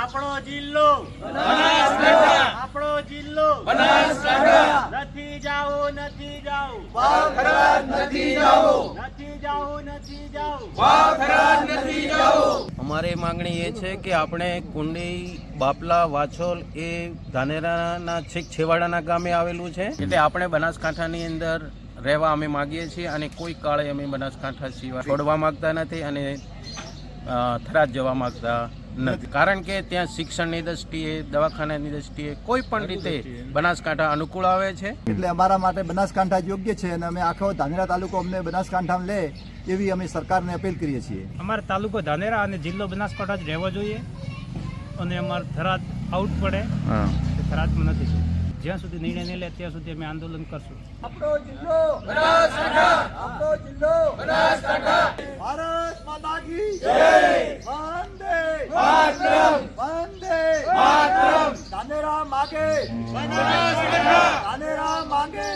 આપણો જિલ્લો. આપણો જિલ્લો. નથી જાઓ નથી જાવું નથી જાઓ નથી જાવું અમારી માંગણી એ છે કે આપણે કુંડી બાપલા વાછોલ એ ધાનેરાના છેક છેવાડાના ગામે આવેલું છે. એટલે આપણે બનાસકાંઠાની અંદર રહેવા અમે માગીએ છીએ અને કોઈ કાળે અમે બનાસકાંઠા સિવાય છોડવા માગતા નથી અને થરાદ જવા માંગતા નથી. કારણ કે ત્યાં શિક્ષણની દ્રષ્ટિએ દવાખાનાની દ્રષ્ટિએ કોઈ પણ રીતે બનાસકાંઠા અનુકૂળ આવે છે. એટલે અમારા માટે બનાસકાંઠા યોગ્ય છે અને અમે આખો ધાનેરા તાલુકો અમને બનાસકાંઠામાં લે એવી અમે સરકારને અપીલ કરીએ છીએ. અમારો તાલુકો ધાનેરા અને જિલ્લો બનાસકાંઠા જ રહેવો જોઈએ અને અમારે થરાદ આઉટ પડે. થરાદમાં નથી જ્યાં સુધી નિર્ણય નહીં લે ત્યાં સુધી અમે આંદોલન કરશું. આપણો જિલ્લો બનાસકાંઠા. આપણો જિલ્લો બનાસકાંઠા. ભારત માતા કી જય. માગે. બનાસકાંઠા ધાનેરા માંગે.